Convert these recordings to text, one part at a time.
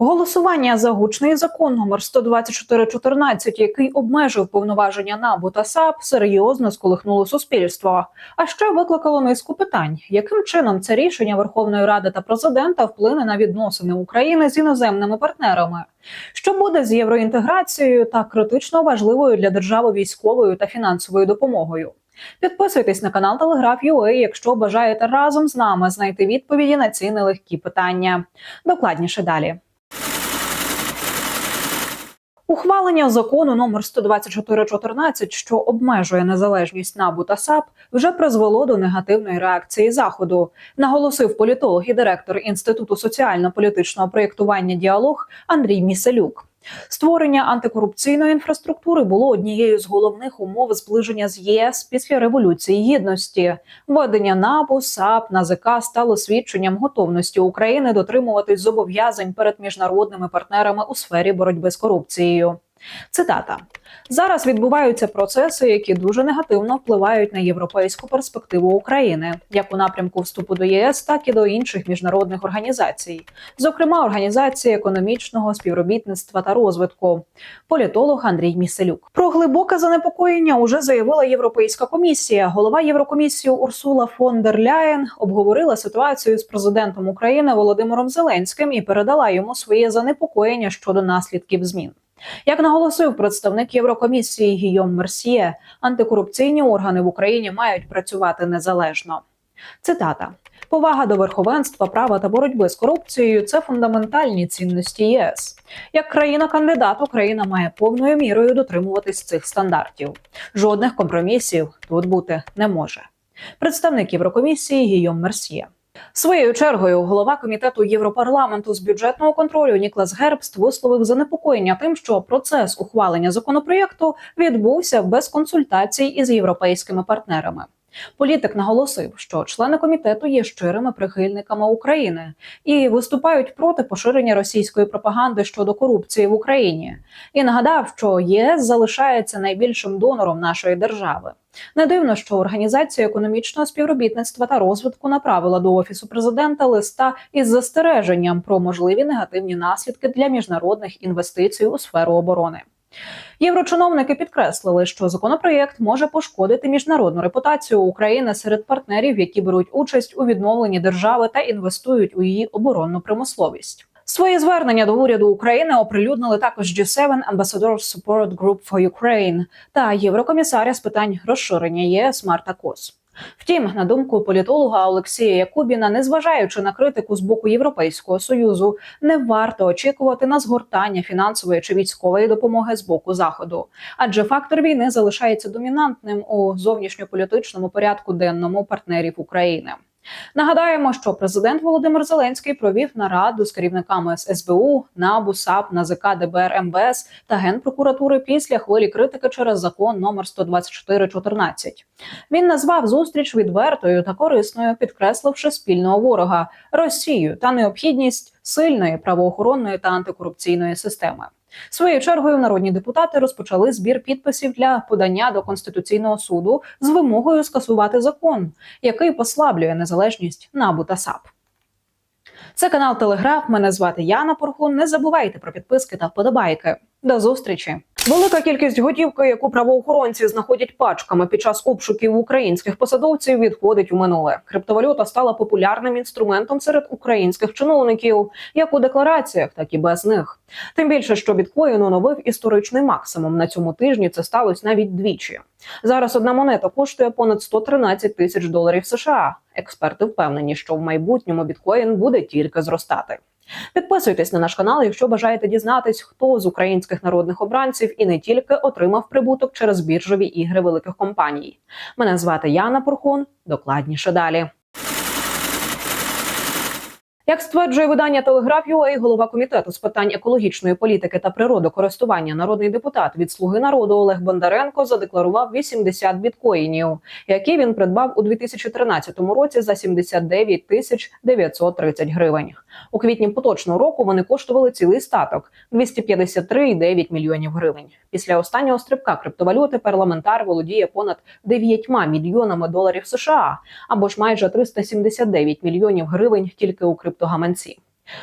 Голосування за гучний закон номер 12414, який обмежив повноваження НАБУ та САП, серйозно сколихнуло суспільство. А ще викликало низку питань: яким чином це рішення Верховної Ради та президента вплине на відносини України з іноземними партнерами? Що буде з євроінтеграцією та критично важливою для держави військовою та фінансовою допомогою? Підписуйтесь на канал Телеграф UA, якщо бажаєте разом з нами знайти відповіді на ці нелегкі питання. Докладніше далі. Ухвалення закону номер 12414, що обмежує незалежність НАБУ та САП, вже призвело до негативної реакції заходу, наголосив політолог і директор інституту соціально-політичного проєктування діалог Андрій Міселюк. Створення антикорупційної інфраструктури було однією з головних умов зближення з ЄС після революції гідності. Введення НАБУ, САП, НАЗК стало свідченням готовності України дотримуватись зобов'язань перед міжнародними партнерами у сфері боротьби з корупцією. Цитата зараз відбуваються процеси, які дуже негативно впливають на європейську перспективу України, як у напрямку вступу до ЄС, так і до інших міжнародних організацій, зокрема організації економічного співробітництва та розвитку. Політолог Андрій Міселюк про глибоке занепокоєння уже заявила Європейська комісія. Голова Єврокомісії Урсула фон дер Ляєн обговорила ситуацію з президентом України Володимиром Зеленським і передала йому своє занепокоєння щодо наслідків змін. Як наголосив представник Єврокомісії Гійом Мерсьє, антикорупційні органи в Україні мають працювати незалежно. Цитата. Повага до верховенства права та боротьби з корупцією це фундаментальні цінності ЄС. Як країна-кандидат, Україна має повною мірою дотримуватись цих стандартів. Жодних компромісів тут бути не може. Представник Єврокомісії Гійом Мерсьє. Своєю чергою голова комітету Європарламенту з бюджетного контролю Ніклас Гербст висловив занепокоєння тим, що процес ухвалення законопроєкту відбувся без консультацій із європейськими партнерами. Політик наголосив, що члени комітету є щирими прихильниками України і виступають проти поширення російської пропаганди щодо корупції в Україні. І нагадав, що ЄС залишається найбільшим донором нашої держави. Не дивно, що організація економічного співробітництва та розвитку направила до офісу президента листа із застереженням про можливі негативні наслідки для міжнародних інвестицій у сферу оборони. Єврочиновники підкреслили, що законопроєкт може пошкодити міжнародну репутацію України серед партнерів, які беруть участь у відновленні держави та інвестують у її оборонну промисловість. Своє звернення до уряду України оприлюднили також G7 Ambassadors Support Group for Ukraine та єврокомісаря з питань розширення ЄС Марта Кос. Втім, на думку політолога Олексія Якубіна, незважаючи на критику з боку Європейського союзу, не варто очікувати на згортання фінансової чи військової допомоги з боку заходу, адже фактор війни залишається домінантним у зовнішньополітичному порядку денному партнерів України. Нагадаємо, що президент Володимир Зеленський провів нараду з керівниками ССБУ, НАБУ, САП, НАЗК, ДБР, МВС та Генпрокуратури після хвилі критики через закон номер 12414. Він назвав зустріч відвертою та корисною, підкресливши спільного ворога Росію та необхідність сильної правоохоронної та антикорупційної системи. Своєю чергою народні депутати розпочали збір підписів для подання до конституційного суду з вимогою скасувати закон, який послаблює незалежність НАБУ та САП. Це канал Телеграф. Мене звати Яна Порхун. Не забувайте про підписки та вподобайки. До зустрічі. Велика кількість готівки, яку правоохоронці знаходять пачками під час обшуків українських посадовців, відходить у минуле. Криптовалюта стала популярним інструментом серед українських чиновників, як у деклараціях, так і без них. Тим більше, що біткоін оновив історичний максимум на цьому тижні. Це сталося навіть двічі. Зараз одна монета коштує понад 113 тисяч доларів США. Експерти впевнені, що в майбутньому біткоін буде тільки зростати. Підписуйтесь на наш канал, якщо бажаєте дізнатись, хто з українських народних обранців і не тільки отримав прибуток через біржові ігри великих компаній. Мене звати Яна Порхун. Докладніше далі. Як стверджує видання Телеграф.UA, голова комітету з питань екологічної політики та природокористування, народний депутат від Слуги народу Олег Бондаренко задекларував 80 біткоїнів, які він придбав у 2013 році за 79 тисяч 930 гривень. У квітні поточного року вони коштували цілий статок 253,9 мільйонів гривень. Після останнього стрибка криптовалюти парламентар володіє понад 9 мільйонами доларів США або ж майже 379 мільйонів гривень тільки у криптогаманці.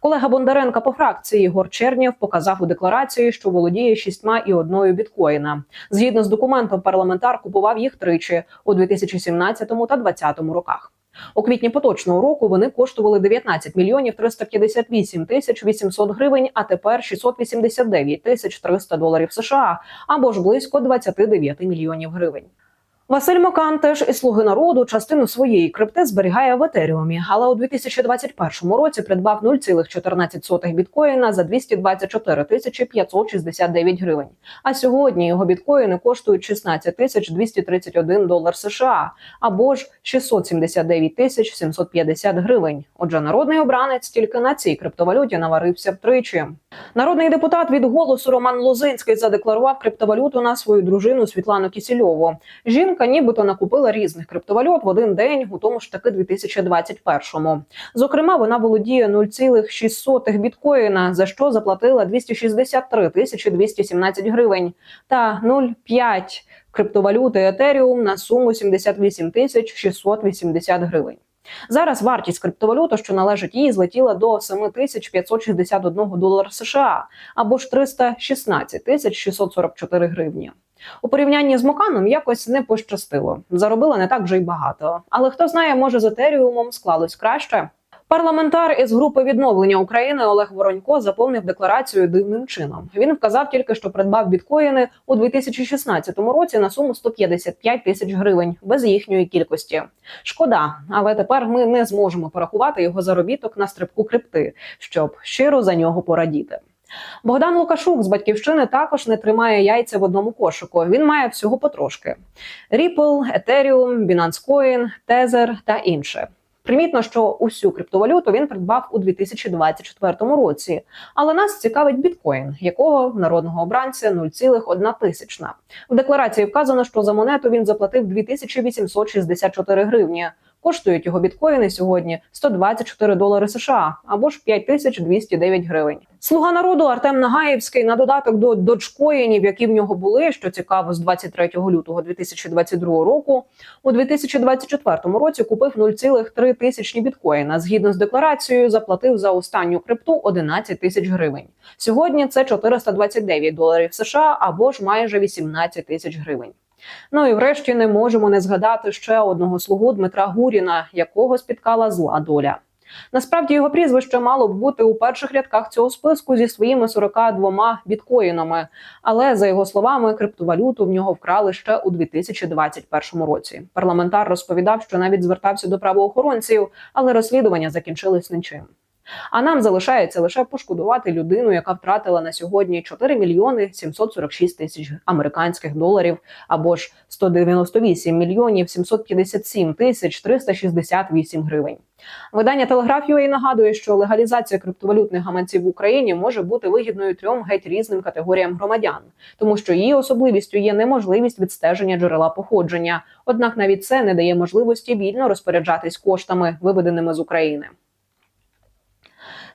Колега Бондаренка по фракції Ігор Чернєв показав у декларації, що володіє шістьма і одною біткоїна. Згідно з документом, парламентар купував їх тричі у 2017 та 2020 роках. У квітні поточного року вони коштували 19 мільйонів 358 тисяч 800 гривень, а тепер 689 тисяч 300 доларів США або ж близько 29 мільйонів гривень. Василь Мокан теж із слуги народу частину своєї крипти зберігає в етеріумі, але у 2021 році придбав 0,14 біткоїна за 224 тисячі 569 гривень. А сьогодні його біткоїни коштують 16 тисяч 231 долар США або ж 679 тисяч 750 гривень. Отже, народний обранець тільки на цій криптовалюті наварився втричі. Народний депутат від голосу Роман Лозинський задекларував криптовалюту на свою дружину Світлану Кісільову. Жінка нібито накупила різних криптовалют в один день, у тому ж таки 2021-му. Зокрема, вона володіє 0,6 біткоїна, за що заплатила 263 тисячі 217 гривень, та 0,5 криптовалюти Ethereum на суму 78 тисяч 680 гривень. Зараз вартість криптовалюти, що належить їй, злетіла до 7561 долара США або ж 316 тисяч 644 гривні. У порівнянні з Моканом якось не пощастило. Заробила не так вже й багато. Але хто знає, може з етеріумом склалось краще. Парламентар із групи відновлення України Олег Воронько заповнив декларацію дивним чином. Він вказав тільки, що придбав біткоїни у 2016 році на суму 155 тисяч гривень без їхньої кількості. Шкода, але тепер ми не зможемо порахувати його заробіток на стрибку крипти, щоб щиро за нього порадіти. Богдан Лукашук з батьківщини також не тримає яйця в одному кошику. Він має всього потрошки: Ripple, Ethereum, Binance Coin, Tether та інше. Примітно, що усю криптовалюту він придбав у 2024 році. Але нас цікавить біткоін, якого в народного обранця 0,1 тисячна. В декларації вказано, що за монету він заплатив 2864 гривні. Коштують його біткоїни сьогодні 124 долари США або ж 5209 гривень. Слуга народу Артем Нагаєвський на додаток до доджкоїнів, які в нього були, що цікаво, з 23 лютого 2022 року. У 2024 році купив 0,3 тисячні біткоїна. Згідно з декларацією, заплатив за останню крипту 11 тисяч гривень. Сьогодні це 429 доларів США або ж майже 18 тисяч гривень. Ну і врешті не можемо не згадати ще одного слугу Дмитра Гуріна, якого спіткала зла доля. Насправді його прізвище мало б бути у перших рядках цього списку зі своїми 42 біткоїнами. Але за його словами, криптовалюту в нього вкрали ще у 2021 році. Парламентар розповідав, що навіть звертався до правоохоронців, але розслідування закінчились нічим. А нам залишається лише пошкодувати людину, яка втратила на сьогодні 4 мільйони 746 тисяч американських доларів, або ж 198 мільйонів 757 тисяч 368 гривень. Видання Телеграф.ua нагадує, що легалізація криптовалютних гаманців в Україні може бути вигідною трьом геть різним категоріям громадян, тому що її особливістю є неможливість відстеження джерела походження. Однак навіть це не дає можливості вільно розпоряджатись коштами, виведеними з України.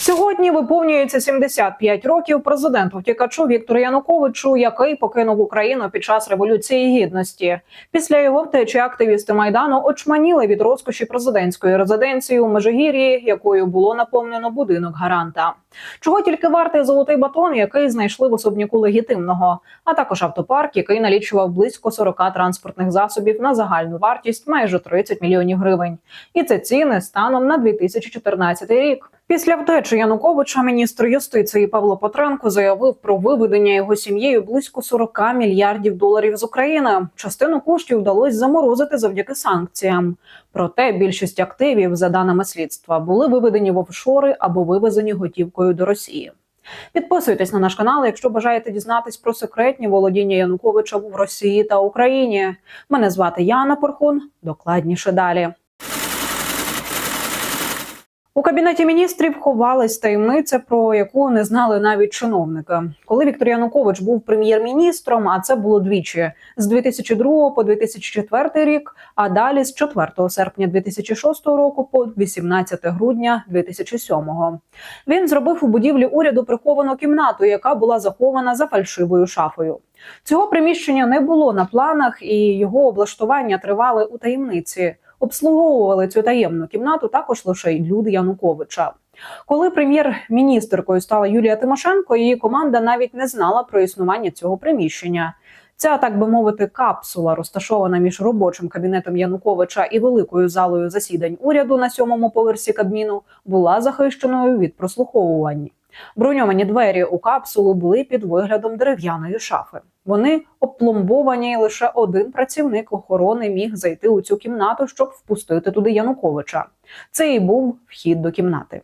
сьогодні. Виповнюється 75 років президенту втікачу Віктору Януковичу, який покинув Україну під час революції гідності. Після його втечі активісти майдану очманіли від розкоші президентської резиденції у Межигір'ї, якою було наповнено будинок гаранта. Чого тільки вартий золотий батон, який знайшли в особняку легітимного, а також автопарк, який налічував близько 40 транспортних засобів на загальну вартість майже 30 мільйонів гривень. І це ціни станом на 2014 рік. Після втечі Януковича міністр юстиції Павло Петренко заявив про виведення його сім'єю близько 40 мільярдів доларів з України. Частину коштів вдалося заморозити завдяки санкціям. Проте більшість активів, за даними слідства, були виведені в офшори або вивезені готівкою до Росії. Підписуйтесь на наш канал, якщо бажаєте дізнатись про секретні володіння Януковича в Росії та Україні. Мене звати Яна Порхун. Докладніше далі. У кабінеті міністрів ховалась таємниця, про яку не знали навіть чиновники. Коли Віктор Янукович був прем'єр-міністром, а це було двічі з 2002 по 2004 рік, а далі з 4 серпня 2006 року по 18 грудня 2007. Він зробив у будівлі уряду приховану кімнату, яка була захована за фальшивою шафою. Цього приміщення не було на планах, і його облаштування тривали у таємниці. Обслуговували цю таємну кімнату також лише й люди Януковича. Коли прем'єр-міністеркою стала Юлія Тимошенко, її команда навіть не знала про існування цього приміщення. Ця, так би мовити, капсула, розташована між робочим кабінетом Януковича і великою залою засідань уряду на сьомому поверсі Кабміну, була захищеною від прослуховувань. Броньовані двері у капсулу були під виглядом дерев'яної шафи. Вони опломбовані, і лише один працівник охорони міг зайти у цю кімнату, щоб впустити туди Януковича. Це і був вхід до кімнати.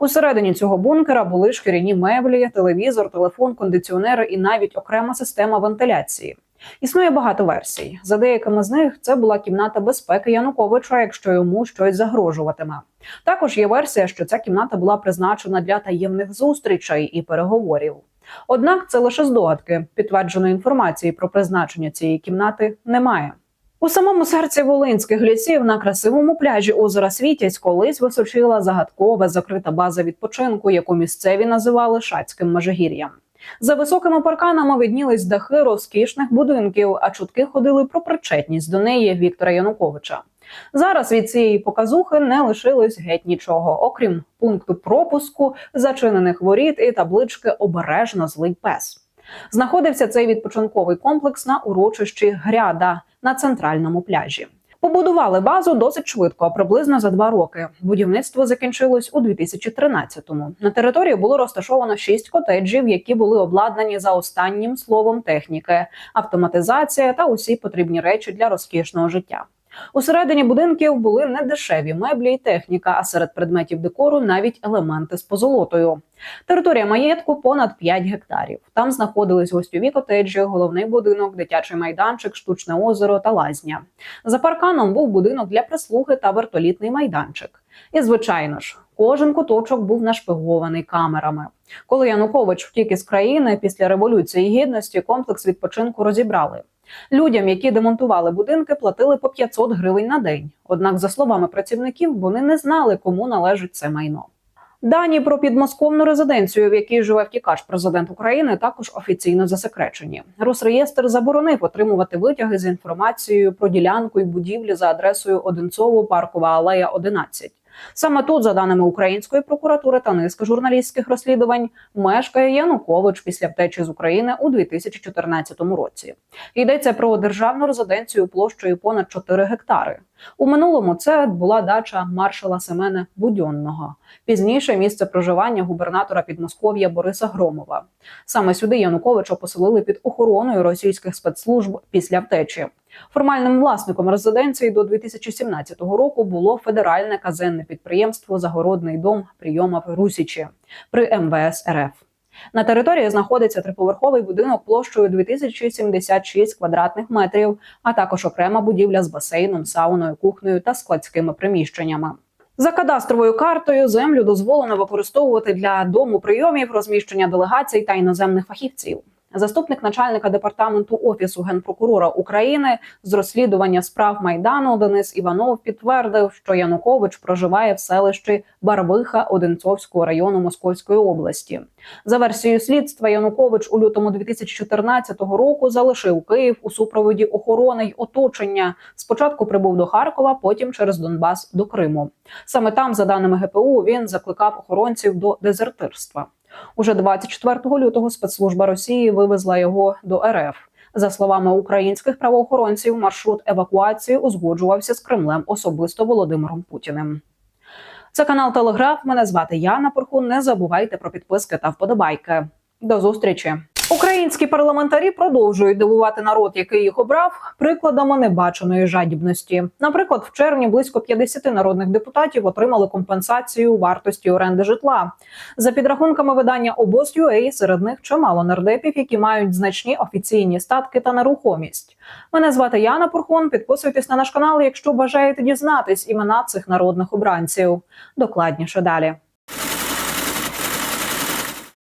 Усередині цього бункера були шкіряні меблі, телевізор, телефон, кондиціонери і навіть окрема система вентиляції. Існує багато версій. За деякими з них це була кімната безпеки Януковича, якщо йому щось загрожуватиме. Також є версія, що ця кімната була призначена для таємних зустрічей і переговорів. Однак це лише здогадки. Підтвердженої інформації про призначення цієї кімнати немає. У самому серці волинських лісів на красивому пляжі озера Світязь колись височила загадкова закрита база відпочинку, яку місцеві називали Шацьким Межигір'ям. За високими парканами виднілись дахи розкішних будинків, а чутки ходили про причетність до неї Віктора Януковича. Зараз від цієї показухи не лишилось геть нічого, окрім пункту пропуску, зачинених воріт і таблички Обережно злий пес. Знаходився цей відпочинковий комплекс на урочищі Гряда на центральному пляжі. Побудували базу досить швидко, приблизно за два роки. Будівництво закінчилось у 2013-му. На території було розташовано шість котеджів, які були обладнані за останнім словом техніки, автоматизація та усі потрібні речі для розкішного життя. Усередині будинків були не дешеві меблі і техніка, а серед предметів декору навіть елементи з позолотою. Територія маєтку понад 5 гектарів. Там знаходились гостьові котеджі, головний будинок, дитячий майданчик, штучне озеро та лазня. За парканом був будинок для прислуги та вертолітний майданчик. І, звичайно ж, кожен куточок був нашпигований камерами. Коли Янукович втік із країни після революції гідності, комплекс відпочинку розібрали. Людям, які демонтували будинки, платили по 500 гривень на день. Однак, за словами працівників, вони не знали, кому належить це майно. Дані про підмосковну резиденцію, в якій живе втікач президент України, також офіційно засекречені. Росреєстр заборонив отримувати витяги з інформацією про ділянку і будівлі за адресою Одинцово, Паркова алея 11. Саме тут, за даними української прокуратури та низки журналістських розслідувань, мешкає Янукович після втечі з України у 2014 році. Йдеться про державну резиденцію площею понад 4 гектари. У минулому це була дача маршала Семена Будьонного. Пізніше місце проживання губернатора Підмосков'я Бориса Громова. Саме сюди Януковича поселили під охороною російських спецслужб після втечі. Формальним власником резиденції до 2017 року було федеральне казенне підприємство Загородний дом прийома Русічі при МВС РФ. На території знаходиться триповерховий будинок площею 2076 квадратних метрів, а також окрема будівля з басейном, сауною, кухнею та складськими приміщеннями. За кадастровою картою землю дозволено використовувати для дому прийомів, розміщення делегацій та іноземних фахівців. Заступник начальника департаменту офісу генпрокурора України з розслідування справ майдану Денис Іванов підтвердив, що Янукович проживає в селищі Барвиха Одинцовського району Московської області. За версією слідства, Янукович у лютому 2014 року залишив Київ у супроводі охорони й оточення. Спочатку прибув до Харкова, потім через Донбас до Криму. Саме там, за даними ГПУ, він закликав охоронців до дезертирства. Уже 24 лютого спецслужба Росії вивезла його до РФ. За словами українських правоохоронців, маршрут евакуації узгоджувався з Кремлем особисто Володимиром Путіним. Це канал Телеграф. Мене звати Яна Порхун. Не забувайте про підписки та вподобайки. До зустрічі. Українські парламентарі продовжують дивувати народ, який їх обрав, прикладами небаченої жадібності. Наприклад, в червні близько 50 народних депутатів отримали компенсацію вартості оренди житла. За підрахунками видання обоз.ua, серед них чимало нардепів, які мають значні офіційні статки та нерухомість. Мене звати Яна Пурхон. Підписуйтесь на наш канал, якщо бажаєте дізнатись імена цих народних обранців. Докладніше далі.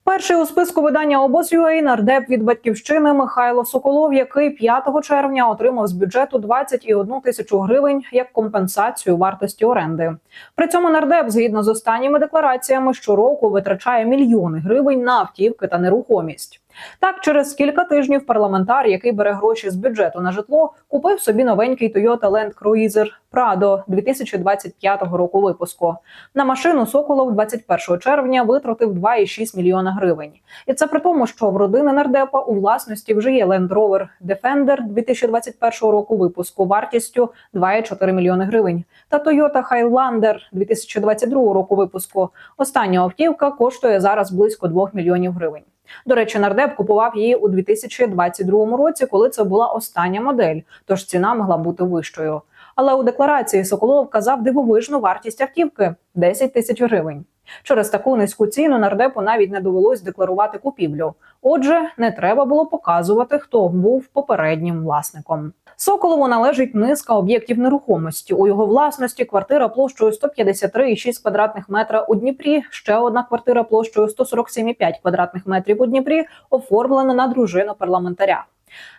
Перший у списку видання обосює нардеп від батьківщини Михайло Соколов, який 5 червня отримав з бюджету 21 тисячу гривень як компенсацію вартості оренди. При цьому нардеп, згідно з останніми деклараціями, щороку витрачає мільйони гривень на автівки та нерухомість. Так, через кілька тижнів парламентар, який бере гроші з бюджету на житло, купив собі новенький Toyota Land Cruiser Prado 2025 року випуску. На машину Соколов 21 червня витратив 2,6 мільйона гривень. І це при тому, що в родини нардепа у власності вже є Land Rover Defender 2021 року випуску вартістю 2,4 мільйони гривень та Toyota Highlander 2022 року випуску. Остання автівка коштує зараз близько 2 мільйонів гривень. До речі, нардеп купував її у 2022 році, коли це була остання модель, тож ціна могла бути вищою. Але у декларації Соколов казав дивовижну вартість автівки 10 тисяч гривень. Через таку низьку ціну нардепу навіть не довелось декларувати купівлю. Отже, не треба було показувати, хто був попереднім власником. Соколову належить низка об'єктів нерухомості. У його власності квартира площею 153,6 квадратних метра у Дніпрі. Ще одна квартира площею 147,5 квадратних метрів у Дніпрі оформлена на дружину парламентаря.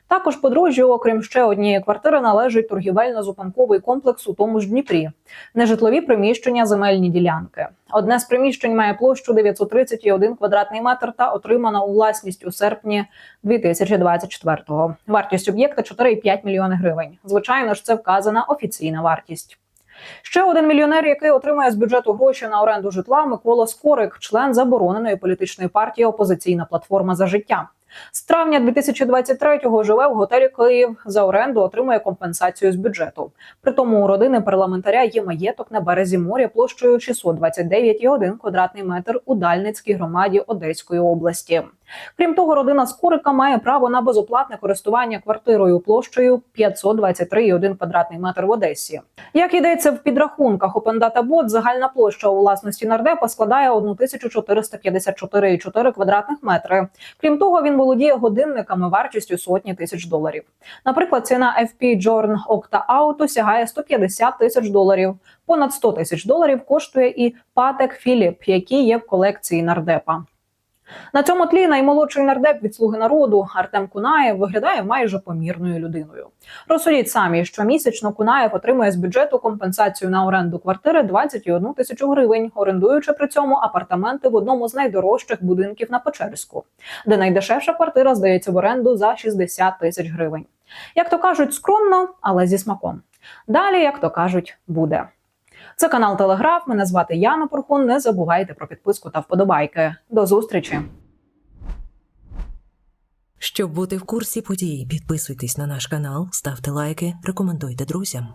Також подружжю, окрім ще однієї квартири, належить торгівельно-зупинковий комплекс у тому ж Дніпрі, нежитлові приміщення, земельні ділянки. Одне з приміщень має площу 931 квадратний метр та отримана у власність у серпні 2024-го. Вартість об'єкта 4,5 мільйони гривень. Звичайно ж, це вказана офіційна вартість. Ще один мільйонер, який отримує з бюджету гроші на оренду житла, Микола Скорик, член забороненої політичної партії Опозиційна платформа за життя. З травня 2023-го живе в готелі Київ. За оренду отримує компенсацію з бюджету. При тому у родини парламентаря є маєток на березі моря площею 629,1 квадратний метр у Дальницькій громаді Одеської області. Крім того, родина Скорика має право на безоплатне користування квартирою площею 523,1 квадратний метр в Одесі. Як йдеться в підрахунках OpenDataBot, загальна площа у власності нардепа складає 1454,4 квадратних метри. Крім того, він володіє годинниками вартістю сотні тисяч доларів. Наприклад, ціна FP Journ Octa Auto сягає 150 тисяч доларів. Понад 100 тисяч доларів коштує і Patek Philippe, який є в колекції нардепа. На цьому тлі наймолодший нардеп від слуги народу Артем Кунаєв виглядає майже помірною людиною. Розсудіть самі, що місячно Кунаєв отримує з бюджету компенсацію на оренду квартири 21 тисячу гривень, орендуючи при цьому апартаменти в одному з найдорожчих будинків на Печерську, де найдешевша квартира здається в оренду за 60 тисяч гривень. Як то кажуть, скромно, але зі смаком. Далі, як то кажуть, буде. Це канал Телеграф. Мене звати Яна Порхун. Не забувайте про підписку та вподобайки. До зустрічі. Щоб бути в курсі подій, підписуйтесь на наш канал, ставте лайки, рекомендуйте друзям.